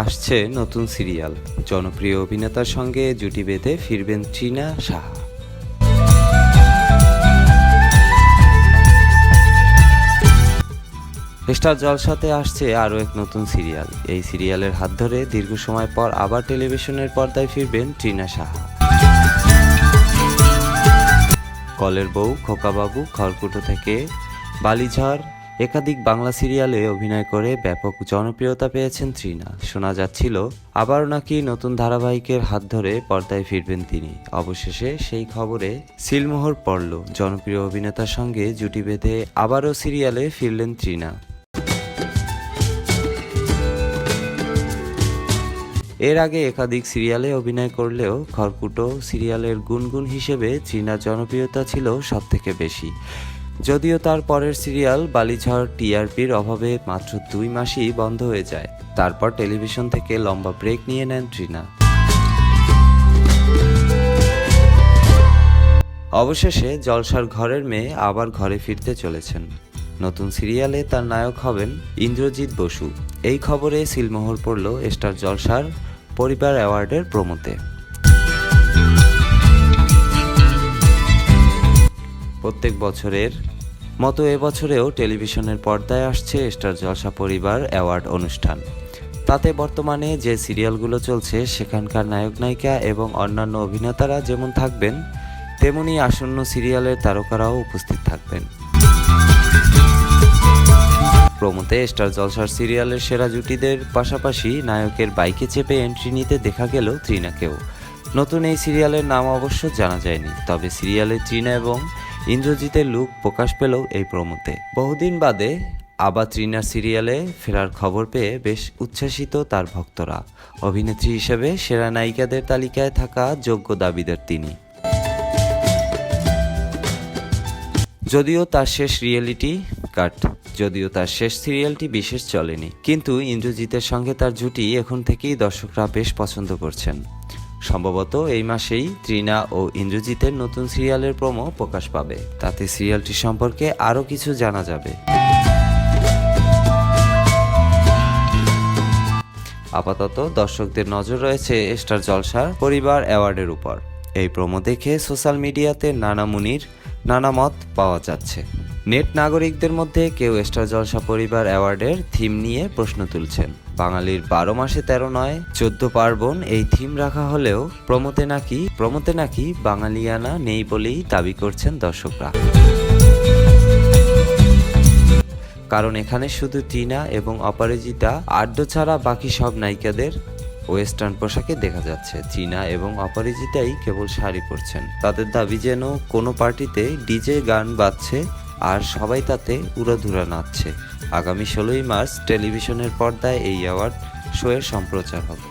আসছে নতুন সিরিয়াল। জনপ্রিয় অভিনেতার সঙ্গে জুটি বেঁধে ফিরবেন চীনা সাহা স্টার জলসাতে আসছে আরও এক নতুন সিরিয়াল। এই সিরিয়ালের হাত ধরে দীর্ঘ সময় পর আবার টেলিভিশনের পর্দায় ফিরবেন ট্রিনা সাহা কলের বউ খোকাবাবু খড়কুটো থেকে বালিঝড় একাধিক বাংলা সিরিয়ালে অভিনয় করে ব্যাপক জনপ্রিয়তা পেয়েছেন তৃণা। শোনা যাচ্ছিল, আবারও নাকি নতুন ধারাবাহিকের হাত ধরে পর্দায় ফিরবেন তিনি। অবশেষে সেই খবরে সিলমোহর পড়ল, জনপ্রিয় অভিনেতার সঙ্গে জুটি বেঁধে আবারও সিরিয়ালে ফিরলেন তৃণা। এর আগে একাধিক সিরিয়ালে অভিনয় করলেও খড়কুটো সিরিয়ালের গুনগুন হিসেবে চীনার জনপ্রিয়তা ছিল সবথেকে বেশি। যদিও তার পরের সিরিয়াল বালিঝড় টিআরপির অভাবে মাত্র দুই মাসই বন্ধ হয়ে যায়। তারপর টেলিভিশন থেকে লম্বা ব্রেক নিয়ে নেন ট্রিনা অবশেষে জলসার ঘরের মেয়ে আবার ঘরে ফিরতে চলেছেন। নতুন সিরিয়ালে তার নায়ক হবেন ইন্দ্রজিৎ বসু। এই খবরে সিলমোহর পড়ল স্টার জলসার পরিবার অ্যাওয়ার্ডের প্রমোতে। প্রত্যেক বছরের মতো এবছরেও টেলিভিশনের পর্দায় আসছে স্টার জলসা পরিবার অ্যাওয়ার্ড অনুষ্ঠান। তাতে বর্তমানে যে সিরিয়ালগুলো চলছে, সেখানকার নায়ক নায়িকা এবং অন্যান্য অভিনেতারা যেমন থাকবেন, তেমনি আসন্ন সিরিয়ালের তারকারাও উপস্থিত থাকবেন। প্রমোতে স্টার জলসার সিরিয়ালের সেরা জুটিদের পাশাপাশি নায়কের বাইকে চেপে এন্ট্রি নিতে দেখা গেল ত্রিনাকেও। নতুন এই সিরিয়ালের নাম অবশ্য জানা যায়নি, তবে সিরিয়ালে ত্রিনা এবং ইন্দ্রজিতের লুক প্রকাশ পেল এই প্রমোতে বহুদিন বাদে আবার ত্রিনার সিরিয়ালে ফেরার খবর পেয়ে বেশ উচ্ছ্বাসিত তার ভক্তরা। অভিনেত্রী হিসেবে সেরা নায়িকাদের তালিকায় থাকা যোগ্য দাবিদার তিনি। যদিও তার শেষ রিয়েলিটি কাট, যদিও তার শেষ সিরিয়ালটি বিশেষ চলেনি, কিন্তু ইন্দ্রজিতের সঙ্গে তার জুটি এখন থেকেই দর্শকরা বেশ পছন্দ করছেন। সম্ভবত এই মাসেই ত্রিনা ও ইন্দ্রজিতের নতুন সিরিয়ালের প্রোমো প্রকাশ পাবে। তাতে সিরিয়ালটি সম্পর্কে আরও কিছু জানা যাবে। আপাতত দর্শকদের নজর রয়েছে স্টার জলসার পরিবার অ্যাওয়ার্ডের উপর। এই প্রোমো দেখে সোশ্যাল মিডিয়াতে নানা মুনির, নানা মত পাওয়া যাচ্ছে। নেট নাগরিকদের মধ্যে কেউ স্টার জলসা পরিবার অ্যাওয়ার্ডের থিম নিয়ে প্রশ্ন তুলছেন। বাঙালির বারো মাসে তেরো নয়, চোদ্দ পার্বণ, এই থিম রাখা হলেও প্রমোতে নাকি প্রমোতে নাকি বাঙালিয়ানা নেই বলেই দাবি করছেন দর্শকরা। কারণ এখানে শুধু টিনা এবং অপরাজিতা, আড্ড ছাড়া বাকি সব নায়িকাদের ওয়েস্টার্ন পোশাকে দেখা যাচ্ছে। চীনা এবং অপরাজিতাই কেবল শাড়ি পরছেন। তাদের দাবি যেন কোনো পার্টিতে ডিজে গান বাজছে আর সবাই তাতে উড়াধুরা নাচছে। আগামী ষোলোই মার্চ টেলিভিশনের পর্দায় এই অ্যাওয়ার্ড শো এর সম্প্রচার হবে।